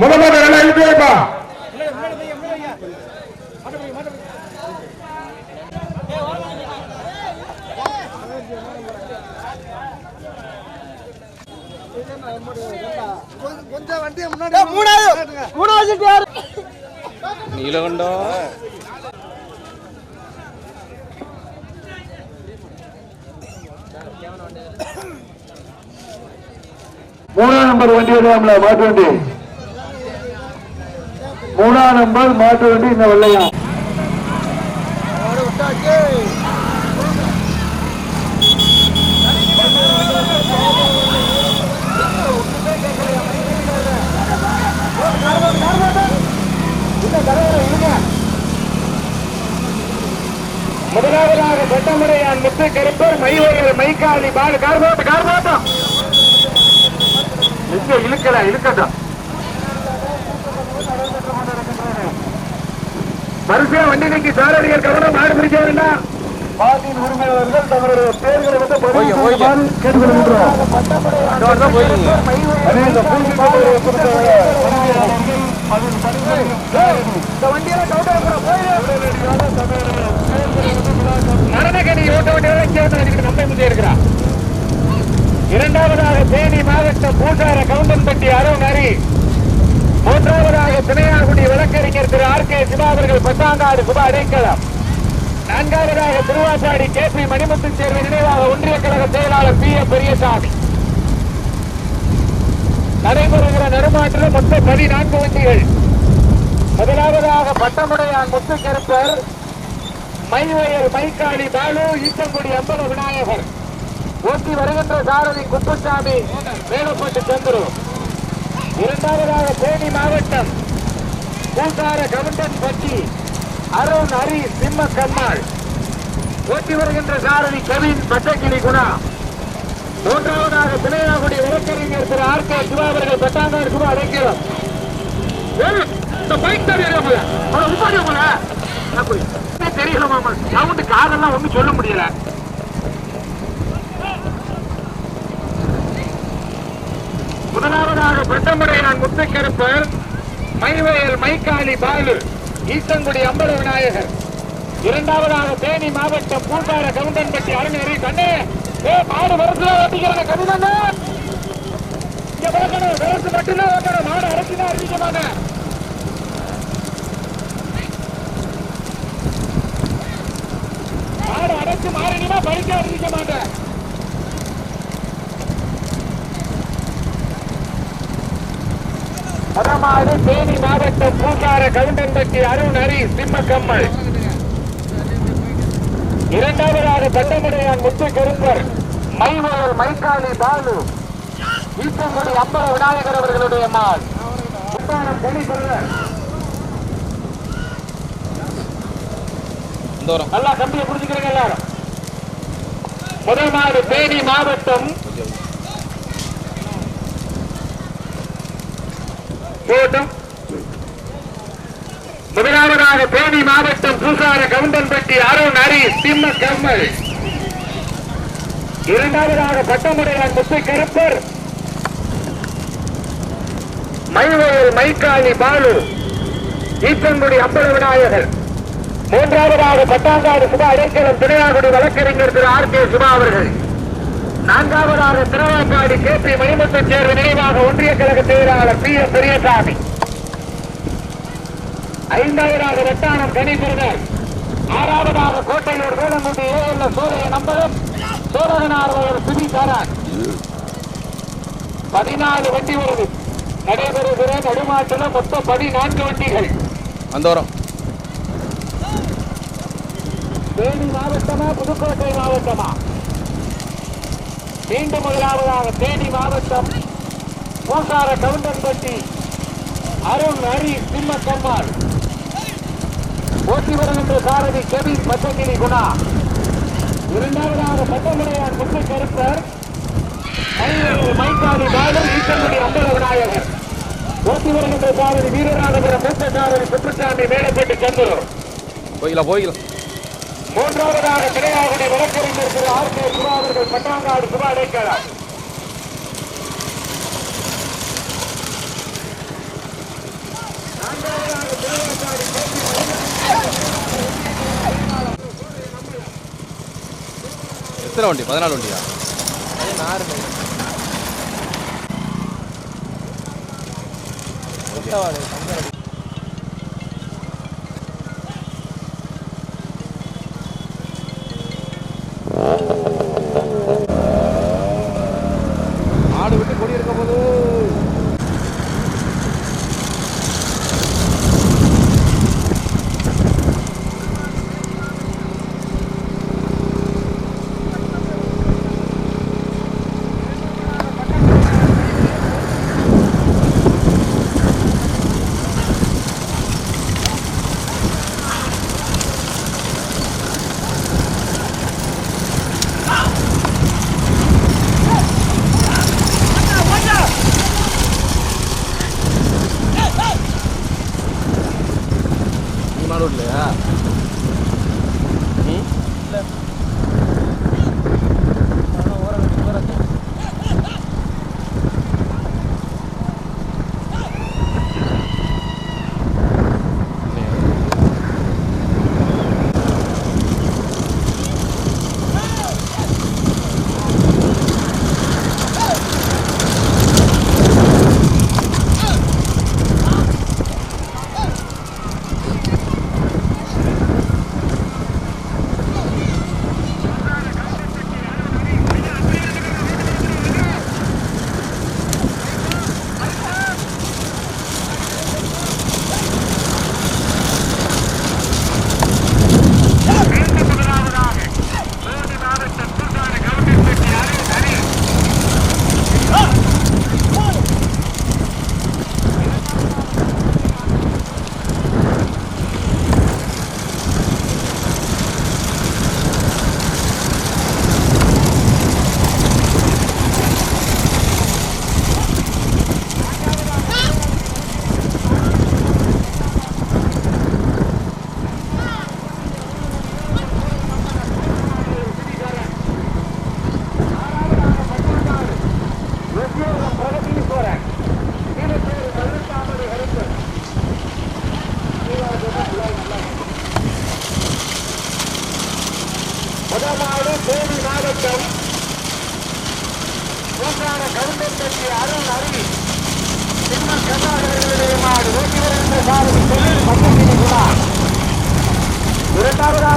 முதல்ல நல்லா இழுத்து வைப்பா கொஞ்சம் வண்டியை முன்னாடி மூணாவது மூணாவது நீலகண்டம் மூணாம் நம்பர் வண்டி வருவாங்களா மாட்டு வண்டி மூணாம் நம்பர் மாட்டு வண்டி இந்த வெள்ளையா. மாடு விட்டாச்சு முதலாவதாக சட்டமுறையான் முத்து கருப்பர் மையோயர் மைக்காலி பால் கார்போட்டம் கார்போட்டம் இழுக்கல இழுக்கட்டும் வரிசையா வண்டி நீக்கி சாரடிகள் கவனம் மாடு பிடிக்க வேண்டாம். பாட்டின் உரிமையாளர்கள் தங்களுடைய பேர்களை வந்து கேட்டுக்கொள்கின்றோம் இரண்டாவதாக தேனி மாவட்டம் பூசார கவுண்டன்பட்டி அருண் ஹரி மூன்றாவதாக திணையாகுடி வழக்கறிஞர் திரு ஆர் கே சிவா அவர்கள் பத்தாங்காடு சுப அடைக்கலம். நான்காவதாக திருவாசாடி கே பி மணிமுத்து சேர்வு நினைவாக ஒன்றிய கழக செயலாளர் பி எம் பெரியசாமி. நடைபெறுகிற நடுமாற்றில் மொத்தம் பதினான்கு வண்டிகள். முதலாவதாக பட்டமுடையான் முத்துக்கருப்பர் மைவயர் மைக்காளி பாலு ஈச்சங்குடி அம்பல விநாயகர். ஓட்டி வருகின்ற சாரதி குப்புசாமி வேலப்பட்டு சந்துரு. இரண்டாவதாக தேனி மாவட்டம் பூசார கவுண்டன் பட்டி அருண் ஹரி சிம்ம கம்மாள் ஓட்டி வருகின்ற சாரதி கவின் பட்டக்கிளி குணா. மூன்றாவதாக பிணையாகுடி வழக்கறிஞர் திரு ஆர் கே சிவா அவர்கள் பத்தாங்காடு சிவா அழைக்கிறோம். இந்த பைக் தெரியல மாமா சவுண்டு காதெல்லாம் ஒண்ணும் சொல்ல முடியல. முதலாவது பெட்டமுறையான் முத்துக்கருப்பர். மைவயல் மைக்காலி பாலு ஈசங்குடி அம்பல விநாயகர். இரண்டாவதாக தேனி மாவட்டம் பூங்கார கவுண்டன்பட்டி அருணரி கண்ணே. ஏ மாடு வரத்துல ஓட்டிக்கிறாங்க கவிதண்ணே. இங்க பார்க்கணும் வரத்து மட்டும்தான் ஓட்டணும். மாடு அரசு தான் மாட்டேன் மாடு அடைச்சு மாறினா பறிக்க அறிவிக்க மாட்டேன் பரமாறு தேனி மாவட்டம் பூசார கவுண்டன்பட்டி அருண் ஹரி சிம்மக்கம்மல். இரண்டாவதாக பட்டமுடையான் முத்து கருப்பர் மைவயல் மைக்காலி பாலு ஈச்சங்குடி அம்பல விநாயகர் அவர்களுடைய மால் நல்லா கம்பியை புரிஞ்சுக்கிறீங்க எல்லாரும். முதல் மாடு தேனி மாவட்டம் போட்டும் முதலாவதாக தேனி மாவட்டம் பூசார கவுண்டன்பட்டி அருண் அரி சிம்ம கம்மல் இரண்டாவதாக பட்டமுடையார் முத்து கருப்பர். மைவயல் மைக்காளி பாலு ஈச்சங்குடி அம்பல விநாயகர். மூன்றாவதாக பத்தாங்காடு சுபா இடைக்கலம் திரையாகுடி வழக்கறிஞர் திரு ஆர் கே சுபா அவர்கள். நான்காவதாக திருவாக்காடு கே பி மணிமுத்து சேர்வு நினைவாக ஒன்றிய கழக செயலாளர் பி எஸ் பெரியசாமி. ஐந்தாவதாக வட்டானம் கணிபிரதர் ஆறாவதாக கோட்டையூர் வேலங்குடி ஏஎல்ல சோழைய நம்பரும் சோழகனார் சிபி சாரான் பதினாலு வண்டி வருது நடைபெறுகிற நடுமாட்டில் மொத்தம் பதினான்கு வண்டிகள். அந்த வரும் தேனி மாவட்டமா புதுக்கோட்டை மாவட்டமா? மீண்டும் முதலாவதாக தேனி மாவட்டம் பூசார கவுண்டன்பட்டி அருண் ஹரி சிம்ம கம்மாள் ஓட்டி வருகின்ற சாரதி கெவின் பச்சங்கிரி குணா. இரண்டாவதாக சட்டமுறையார் முத்து கருப்பர். மையூர் பாலர் ஈசங்குடி அம்பல விநாயகர். ஓட்டி வருகின்ற சாரதி வீரராகபுரம் மூத்த சாரதி சுற்றுச்சாமி மேலப்பட்டு சந்துரு. போய்க்கலாம் போய்க்கலாம் மூன்றாவதாக திரையாகுடி வழக்கறிஞர் திரு ஆர் கே சுபா அவர்கள் பட்டாங்காடு சுபா அடைக்கலாம் எத்தனை வண்டி? பதினாலு வண்டியா? ஆடு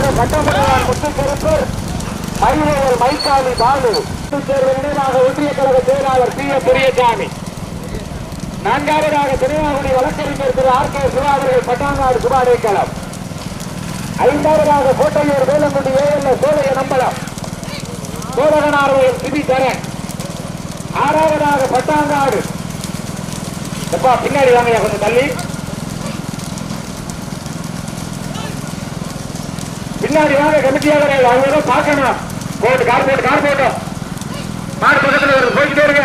இரண்டாவதாக முத்துக்கருப்பர் மயிலையர் மைக்காலி பாலு தேர்வு நினைவாக ஒன்றிய கழக செயலாளர் எஸ் பெரியசாமி. நான்காவதாக திருவாகுடி வழக்கறிஞர் திரு ஆர் கே சிவா அவர்கள் பட்டாங்காடு சுபாடைக்களம் ஐந்தாவதாக கோட்டையூர் வேலங்குடி ஏஎல்ல சோழைய நம்பலம். சோழகனார்வயம் சிபி தரன் ஆறாவதாக பட்டாங்காடு எப்பா பின்னாடி வாங்க கொஞ்சம் தள்ளி. பின்னாடி வாங்க கமிட்டியாளர்கள் அவங்க ஏதோ பார்க்கணும். போட்டு கார் போட்டு கார் போட்டோம் மாடு பக்கத்தில் வருது போய்கிட்டே இருங்க.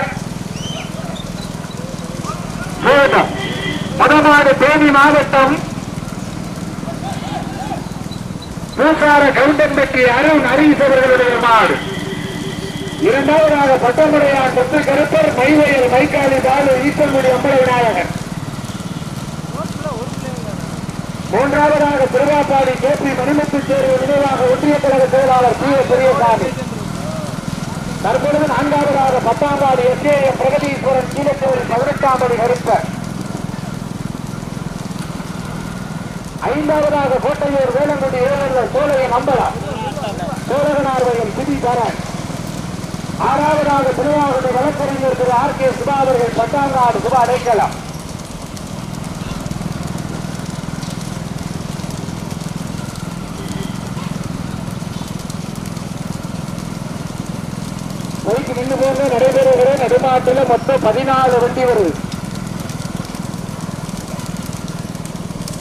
மதமாடு தேனி மாவட்டம் பூசார கவுண்டன்பட்டி அருண் அரீசவர்களுடைய மாடு. இரண்டாவதாக பட்டமுடையார் சொத்து கருப்பர் மைவையர் மைக்காலி பாலு ஈசன்குடி அம்பல விநாயகர் மூன்றாவதாக திருவாப்பாடி கே பி மணிமுத்து தேர்வு நினைவாக ஒன்றிய கழக செயலாளர் பி எஸ் பெரியசாமி. தற்பொழுது நான்காவதாக பத்தாம்பாடி எஸ் ஏ பிரகதீஸ்வரன் கீழச்சேரி பதினெட்டாம் படி கருப்பர் ஐந்தாவதாக கோட்டையூர் வேளங்குடி ஏழர்கள் சோழையன் அம்பலா. சோழகனார்வையில் சிதி தரன் ஆறாவதாக திருவாரூர் வழக்கறிஞர் திரு ஆர் கே சுபா அவர்கள் பட்டாங்காடு சுபா அடைக்கலாம். தமிழ்நாட்டில் மொத்தம் பதினாலு வண்டி வருது.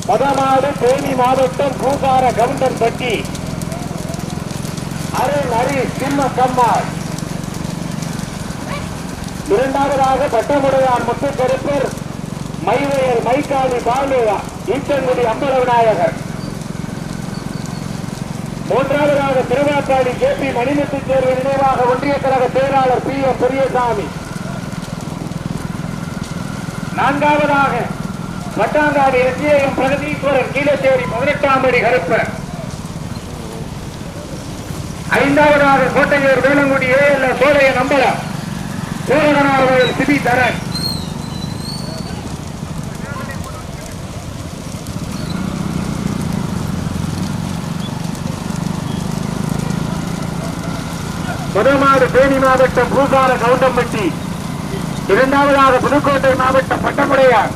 பதமாடு தேனி மாவட்டம் பூகார கவுண்டர் பட்டி. அருள் அரி சிம்ம கம்மாள் இரண்டாவதாக பட்டமுடையான் முத்துக்கருப்பர் மைவையர் மைக்காளி பாலு ஈச்சங்குடி அம்பல விநாயகர் மூன்றாவதாக திருவாக்காடி கே பி மணிமுத்து தேர்வு நினைவாக ஒன்றிய கழக செயலாளர் பி எம் பெரியசாமி. நான்காவதாக வட்டாங்காடு எஸ்ஏஎம் பிரகதீஸ்வரர் கீழச்சேரி பதினெட்டாம் அடி கருப்பர். ஐந்தாவதாக கோட்டையூர் வேளங்குடி ஏஎல்ல சோழைய நம்பலம். சூரகனார் சிபி தரன். முதமாடு தேனி மாவட்டம் பூசார கவுண்டம்பட்டி. இரண்டாவதாக புதுக்கோட்டை மாவட்டம் பட்டமுடையார்.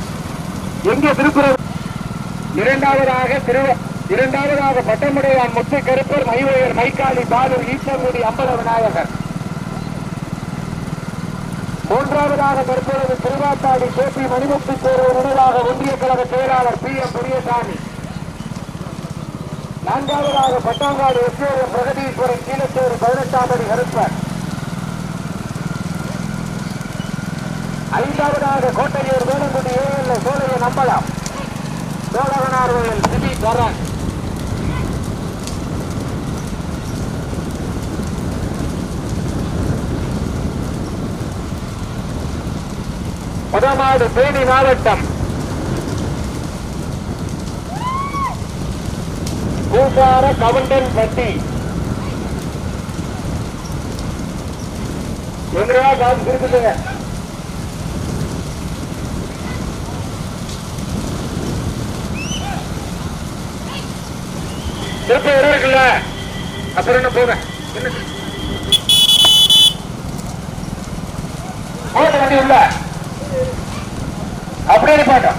எங்கே திருப்புரம் இரண்டாவதாக திரு இரண்டாவதாக பட்டமுடையான் முத்து கருப்பர் மைவையர் மைக்காளி பாலூர் ஈச்சங்குடி அம்பல விநாயகர் மூன்றாவதாக தற்பொழுது திருவாத்தாடி கேபி மணிமுத்து தேர்வு நினைவாக ஒன்றிய கழக செயலாளர் பி எம் பெரியசாமி நான்காவதாக பட்டாங்காடு எஸ்ஏஎம் பிரகதீஸ்வரன் கீழச்சேரி பதினெட்டாம் அடி கருப்பர். ஐந்தாவதாக கோட்டையூர் வேலங்குடி ஏஎல்ல சோழைய நம்பலாம். சோழகனார் கோயில் சிபி கரன் முதமாடு தேனி மாவட்டம். பூசார கவுண்டன் பட்டி. எங்கேயா காசு இருக்குதுங்க திருப்ப இடம் இருக்குல்ல? அப்புறம் என்ன போங்க என்ன? போட்ட வண்டி உள்ள அப்படியே பாட்டோம்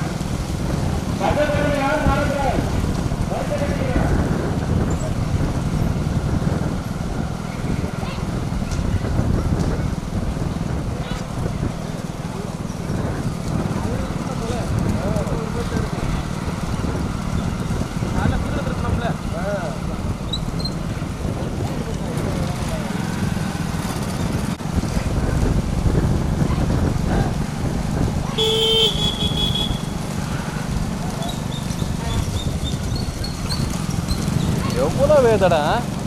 해달라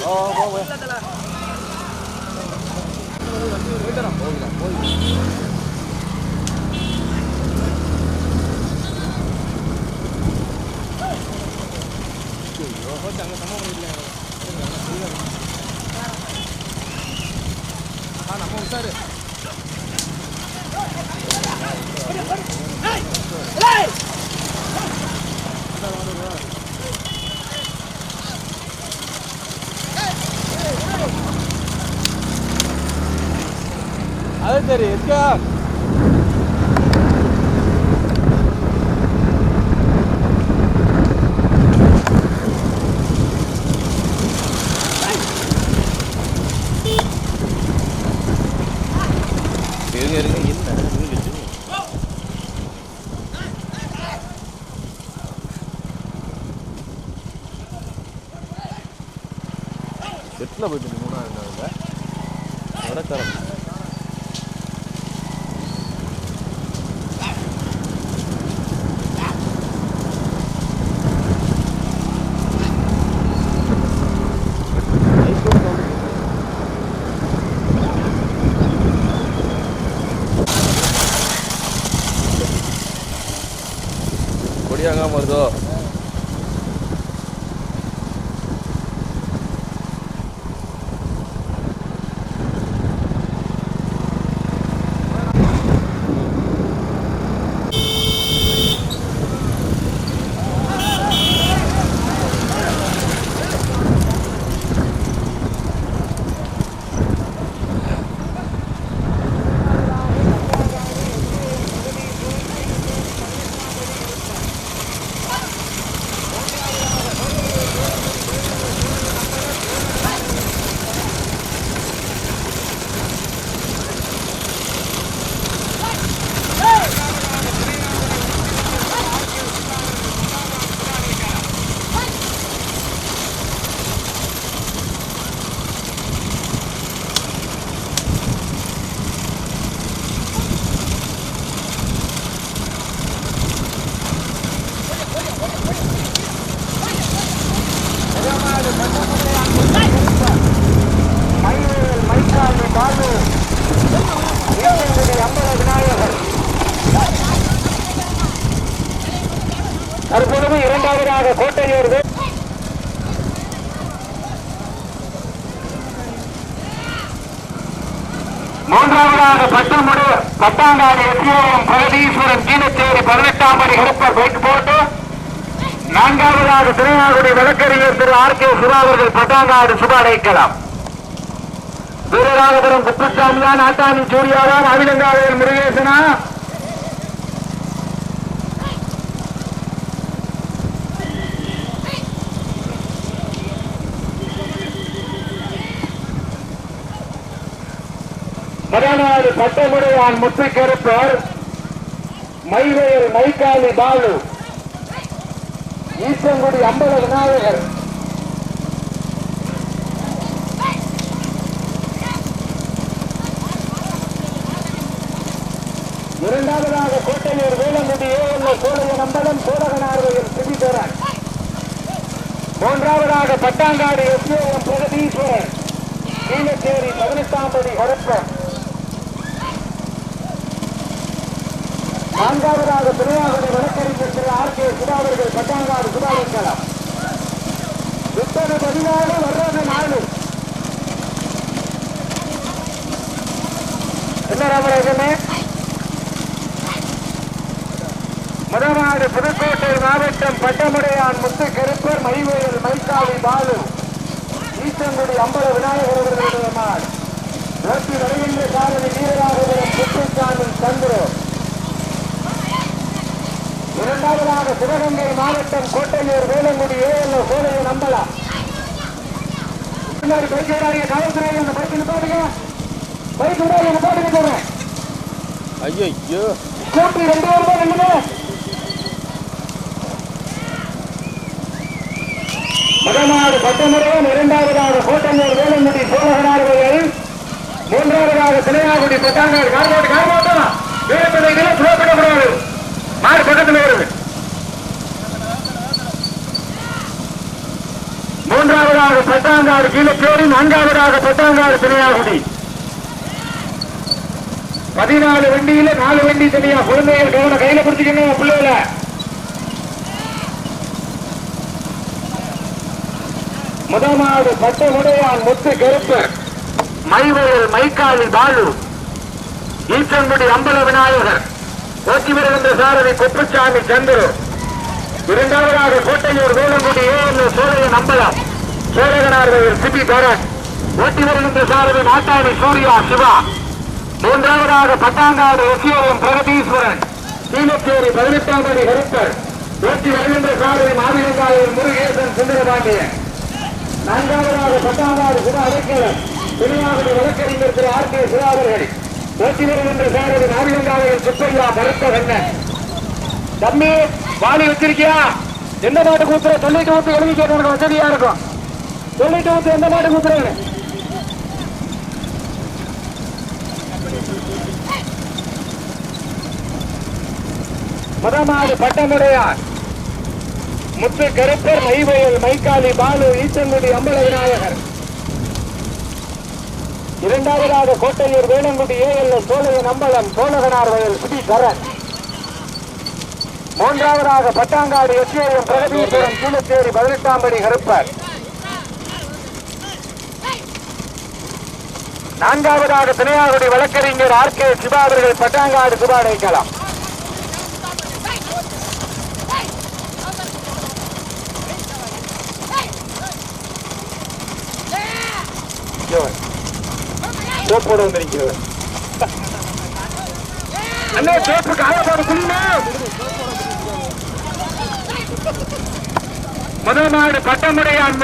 போ போய் போயிட்டு தற்பொழுது இரண்டாவதாக கோட்டையூர் வே- மூன்றாவதாக பட்டமுடு Pattangadu S A M Pragatheeswaran Keezhacheri பதினெட்டாம் படி கருப்பர் பைக் போட்டு நான்காவதாக திருநாகுடி வழக்கறிஞர் திரு ஆர் கே சுரா அவர்கள் பட்டாங்காடு சுப அடைக்கலாம். வீரராகபுரம் குப்புசாமியா நாட்டாணி சூர்யாவா ராவிலங்காவையில் முருகேசனா மதநாடு பட்டமுடையான் முத்து கருப்பர் மைவேல் மைக்காலி பாலு ஈசங்குடி அம்பல விநாயகர். இரண்டாவதாக Kottaiyur Velangudi A L A சோழைய நம்பலம் சோழகனார்வையில் சிபிதரன் மூன்றாவதாக பட்டாங்காடு எஸ்ஏஎம் பிரகதீஸ்வரன் கீழச்சேரி பதினெட்டாம் படி கருப்பன் நான்காவதாக திருவாகுடி வழக்கறிஞர் திரு ஆர் கே சுதாவர்கள் பட்டாங்காடு சுதாரிக்கலாம் இத்தனை பதிவாக வர்றது நாலு. என்ன ராமராஜனே? முதலாடு புதுக்கோட்டை மாவட்டம் பட்டமுடையான் முத்து கருப்பர் மைவேல் மைக்காவி பாலு ஈச்சங்குடி அம்பல விநாயகர் அவர்களுடைய மாள் ஓட்டி வருகின்ற சாரதி வீரராக குத்துச்சாமி சந்திரு இரண்டாவதாக சிவகங்கை மாவட்டம் கோட்டையூர் வேலங்குடி ஏஎல்ஓ சோழைய நம்பலா. பின்னாடி பைக் விடாதீங்க காவல்துறை அந்த பைக் நிப்பாட்டுங்க. பைக் விடாதீங்க நிப்பாட்டுங்க சொல்றேன் ஐயோ ஐயோ கூட்டி ரெண்டு பேரும் தான் நில்லுங்க. முதலாவது பட்டமுறையும் இரண்டாவதாக கோட்டங்கூர் வேலங்குடி சோழகனார்கள் மூன்றாவதாக சிலையாகுடி வீரப்பிள்ளைகளை ஸ்லோ பண்ணக்கூடாது மாடு பக்கத்தில் வருது கீழப்பேரி நான்காவதாக பட்டாங்காடு சிலையாகுடி பதினாலு வண்டியில நாலு வண்டி தனியா குழந்தைகள் கவன கையில பிடிச்சிக்கணும் பிள்ளைகள பட்ட முடையான் முத்து கருப்பு. மைவயல் மைக்காலி பாலு. ஈச்சங்குடி அம்பல விநாயகர். போட்டி வருகின்ற சாரதி குப்புசாமி சந்திரு. இரண்டாவதாக Kottaiyur Velangudi A L A Cholaiyan Ambalam. சோழகனார்கள் Sibi பேரன் ஓட்டி வருகின்ற சாரதி நாட்டாணி சூர்யா சிவா. மூன்றாவதாக பட்டாங்காடு எஸ்யோகம் பிரகதீஸ்வரன். கீழச்சேரி பதினெட்டாம் படி கருப்பர் ஓட்டி வருகின்ற சாரதி மாவிலங்காயில் முருகேசன் சுந்தரபாண்டியன். நான்காவதாக பட்டாங்காடு சிவா அடைக்கலன் திருநாகுடி வழக்கறிஞர் திரு ஆர் கே சுதா அவர்கள் ஓட்டி வருகின்ற சாரதி மாவிலங்காவில் சுப்பையா பரத்தகண்ணன் தம்பி வாலி வச்சிருக்கியா? எந்த மாட்டு கூத்துற? சொல்லிட்டு ஊத்து எழுதி கேட்டு உனக்கு வசதியா இருக்கும். சொல்லிட்டு வந்து எந்த மாடு கூப்பிடுங்க முதமாடு பட்டமுடையார். முத்து கருப்பர் மைவயல் மைக்காலி பாலு ஈச்சங்குடி அம்பல விநாயகர். இரண்டாவதாக கோட்டையூர் வேளங்குடி ஏஎல் சோழையன் அம்பலம் சோழகனார் வயல் சுதி மூன்றாவதாக பட்டாங்காடு எஸ்ஏஎம் பிரகதீஸ்வரம் கீழச்சேரி பதினெட்டாம் படி கருப்பர். நான்காவதாக திணையாகுடி வழக்கறிஞர் ஆர் கே சிவா அவர்கள் பட்டாங்காடு சுபாடைக்கலாம் சோப்போட வந்திருக்கிறது அண்ணே சோப்பு கால போட சொல்லுங்க முதல் நாடு பட்டமுடையான்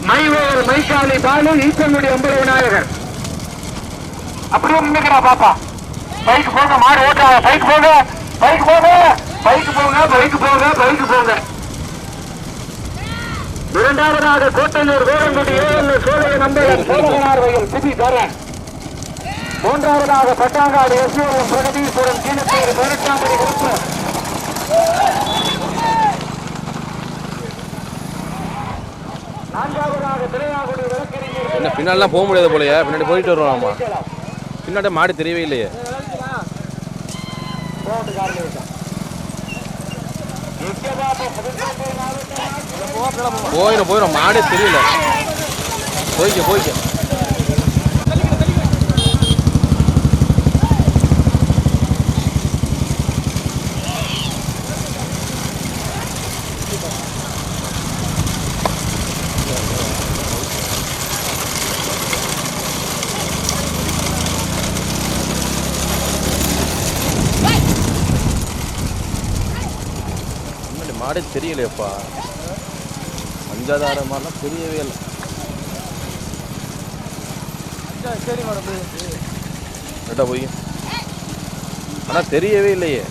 முத்துக்கருப்பர் மைவோர் மைக்காலி பாலு ஈசங்குடி அம்பல விநாயகர். அப்படியே நின்னுக்கிறா பாப்பா. பைக் போங்க மாடு ஓட்டாத. பைக் போங்க பைக் போங்க பைக் போங்க பைக் போங்க பைக் போங்க. இரண்டாவதாக கோட்டையூர் வேலங்குடி ஏழு சோழைய நம்பர் சோழகனார் வயல் சிபி தரன். மூன்றாவதாக பட்டாங்காடு எஸ்ஓஎம் பிரகதீஸ்வரன் கீழத்தேர் பதினெட்டாம் படி நான்காவதாக திரையாகுடி வழக்கறிஞர் என்ன பின்னாடிலாம் போக முடியாது போலயே. பின்னாடி போயிட்டு வருவாமா பின்னாடி மாடு தெரியவே இல்லையே. போயிடும் போயிடும் மாடே தெரியல. போய்க்க போய்க்க. மாடே தெரியலையப்பா. அஞ்சாதார மாதிரிலாம் தெரியவே இல்லை. கேட்டா போய்? ஆனால் தெரியவே இல்லையே.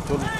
tout le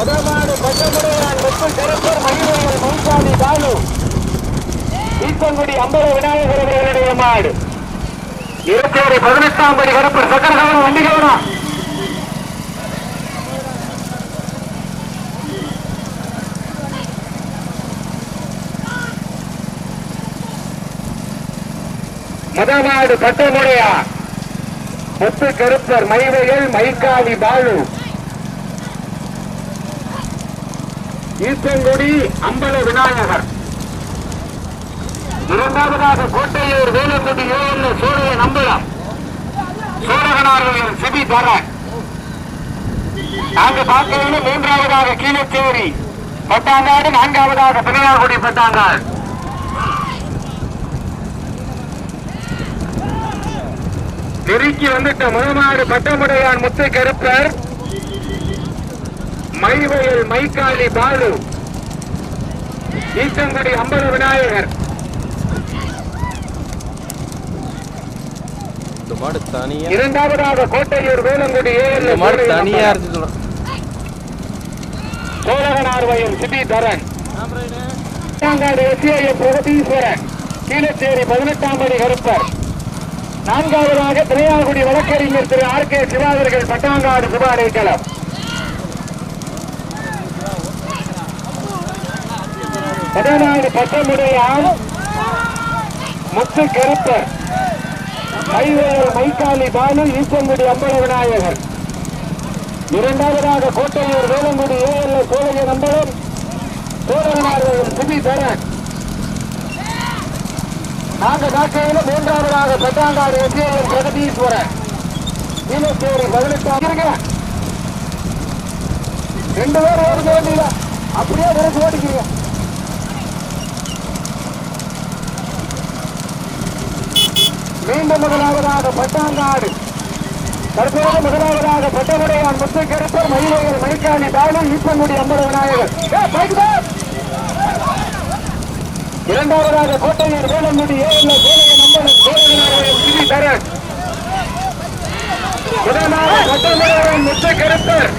முதலாடு பட்டமுடையான் முத்து கருப்பர் மகிழ்வையில் மௌசாமி பாலு. ஈசங்குடி அம்பல விநாயகர் அவர்களுடைய மாடு. இருபத்தேழு பதினெட்டாம் படி கருப்பர் சக்கரகவன் வண்டிகவனா முதலாடு பட்டமுடையான். முத்து கருப்பர் மைவையில் மைக்காலி பாலு. ஈசங்குடி அம்பல விநாயகர். இரண்டாவதாக கோட்டையூர் வேலங்குடி ஏழு சூரிய நம்பலம். சோழகனார்களின் சிபி தர நாங்க பார்க்கவில்லை மூன்றாவதாக கீழச்சேரி. பட்டாங்காடு நான்காவதாக பிணையாகுடி பட்டாங்காடு. நெருக்கி வந்துட்ட முகமாடு பட்டமுடையான் முத்து கருப்பர் மைவயல் மைக்காளி பாலு. ஈச்சங்குடி அம்பல விநாயகர். இரண்டாவதாக கோட்டையூர் வேலங்குடி இந்த மாடு ஏஎல் தனியா இருந்து சொல்றேன். சோழகனார் வயல் சிபி தரன். பிரகதீஸ்வரன். கீழச்சேரி பதினெட்டாம் படி கருப்பர். நான்காவதாக திரையாகுடி வழக்கறிஞர் திரு ஆர் கே சிவாதர்கள் பட்டாங்காடு சுபாடைக்கலம் பதினாறு பட்டமுடையால் முத்து கருப்பர் மைவேல் மைக்காலி பாலு ஈச்சங்குடி அம்பல விநாயகர் இரண்டாவதாக கோட்டையூர் வேலங்குடி ஏஎல்ல சோழக நம்பரும் சோழகனார்கள் சுபி தரன் நாங்க காக்கையில மூன்றாவதாக பெட்டாங்காடு எஸ்ஏஎல் பிரகதீஸ்வரன். கீழச்சேரி பதினெட்டாம் ரெண்டு பேரும் ஓடுக்க வேண்டியதா அப்படியே விரைச்சு ஓடிக்கிறீங்க. மீண்டும் முதலாவதாக பட்டாங்காடு. தற்போது முதலாவதாக பட்டமுடையான் முத்து கருப்பர் மயிலைகள் மணிக்காணி பாலு ஈப்பங்குடி அம்பல விநாயகர். இரண்டாவதாக கோட்டையூர் வேலங்குடி ஏஎல்ல சோழைய நம்பலம் சோழநாராயணன் சிவி தரன் முதலாக பட்டமுடையான் முத்து கருப்பர்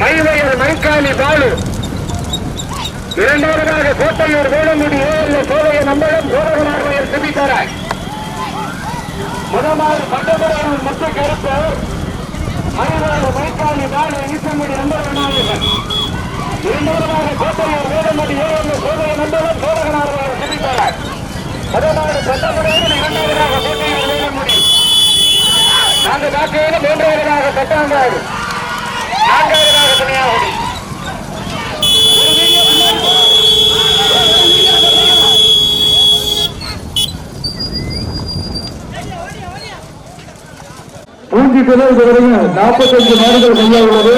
மயிலையர் மைக்காலி பாலு. இரண்டாவதாக கோட்டையூர் வேளங்குடி ஏஎல்ல சோழைய நம்பலம் சோழநாராயணன் சிவி தரன் முதலாவது பட்டமுறையின் முத்து கருப்பு மயிலாடு மைக்காலி நாடு ஈசங்குடி நம்பர் இரண்டாவதாக கோட்டையூர் வேளங்குடி ஏழு சோதனை நம்பரும் சோதகனார் சிரித்தார் முதலாவது பட்டமுறையின் இரண்டாவதாக கோட்டையூர் வேளங்குடி நான்கு காக்கையில் மூன்றாவதாக சட்டாங்காடு. நான்காவதாக துணையாகுடி. பூஞ்சி கிலோ இதுவரையும் நாற்பத்தஞ்சு மாடுகள் கையா உள்ளது